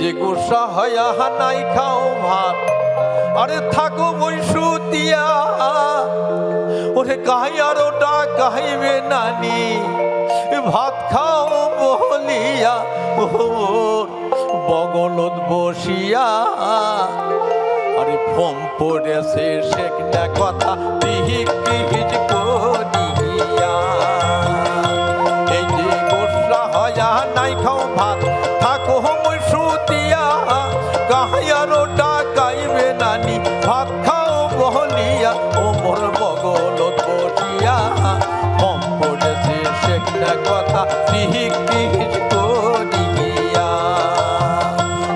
যে গোসা হয়া নাই খাও ভাত। আরে থাকো বৈশুতিয়া ওরে গাইয়ার ওটা গাইবে নানি। ভাত খাও বলিয়া ওর বগলত বসিয়া। আরে ফোম পড়েছে শেখনা কথা দিহিক দিহিক করিয়া। নাই খাও ভাত। থাকো মই সুতিয়া কাহায়ার ওটা গাইবে নানি। ভাত খাও বহলিয়া, ও মোর বগলত বসিয়া ফোম পড়েছে শেখনা কথা দিহিক দিহিক করিয়া।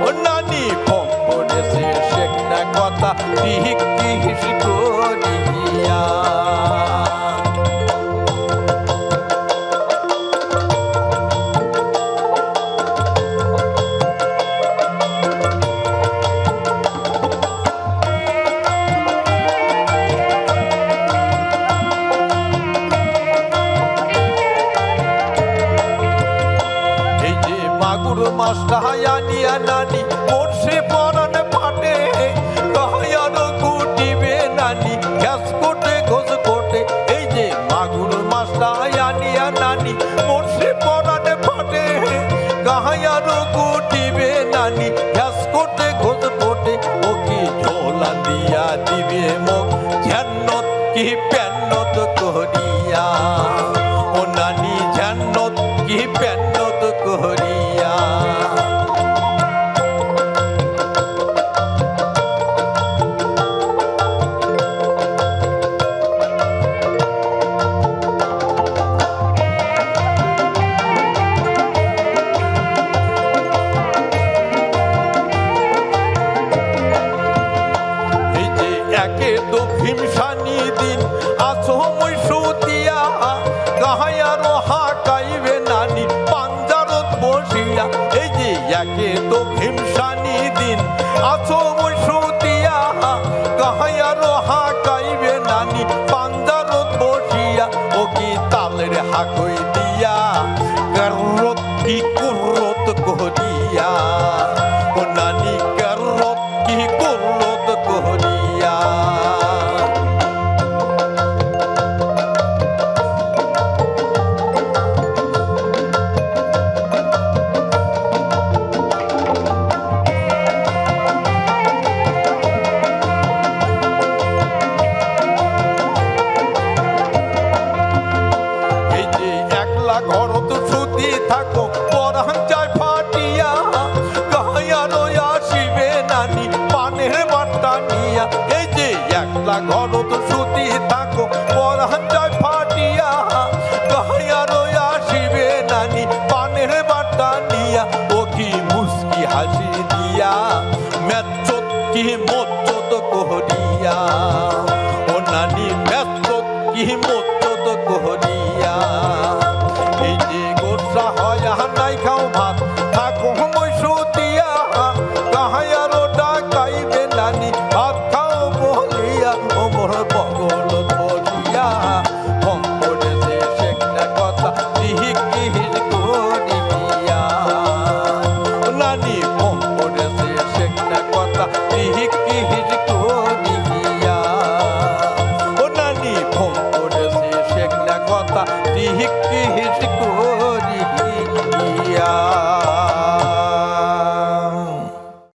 ও নানি ফোম পড়েছে শেখনা কথা দিহিক দিহিক মাগুর মাছটা আনিয়া নানি মোটসে পরান পাটে। কাহায়ার কুটিবে নানি, গ্যাস কোটে, ঘোষ কোটে। এই যে মাগুর মাছটা আনিয়া নানি মোটসে পরান পাটে। কাহায়ার কুটিবে নানি, গ্যাস কোটে, ঘোষ কোটে। ও কি ঝোলা দিয়া দিবে মুখ ঝ্যান্নত কি প্যান্নত একে তো ভীমসানি দিন। আছো একলা ঘরত সুতি থাকো পরান যায় ফাটিয়া গায়ারো আসিবে নানি, পানের বাট্টা নিয়া। এই যে একলা ঘরত সুতি থাকো পরান যায় ফাটিয়া গায়ারো আসিবে নানি, পানের বাট্টা নিয়া। ও কি মুস্কি হাসি দিয়া মেচ্চত কি মোচ্চত করিয়া রাস্তা ঠিক ঠিক করিয়া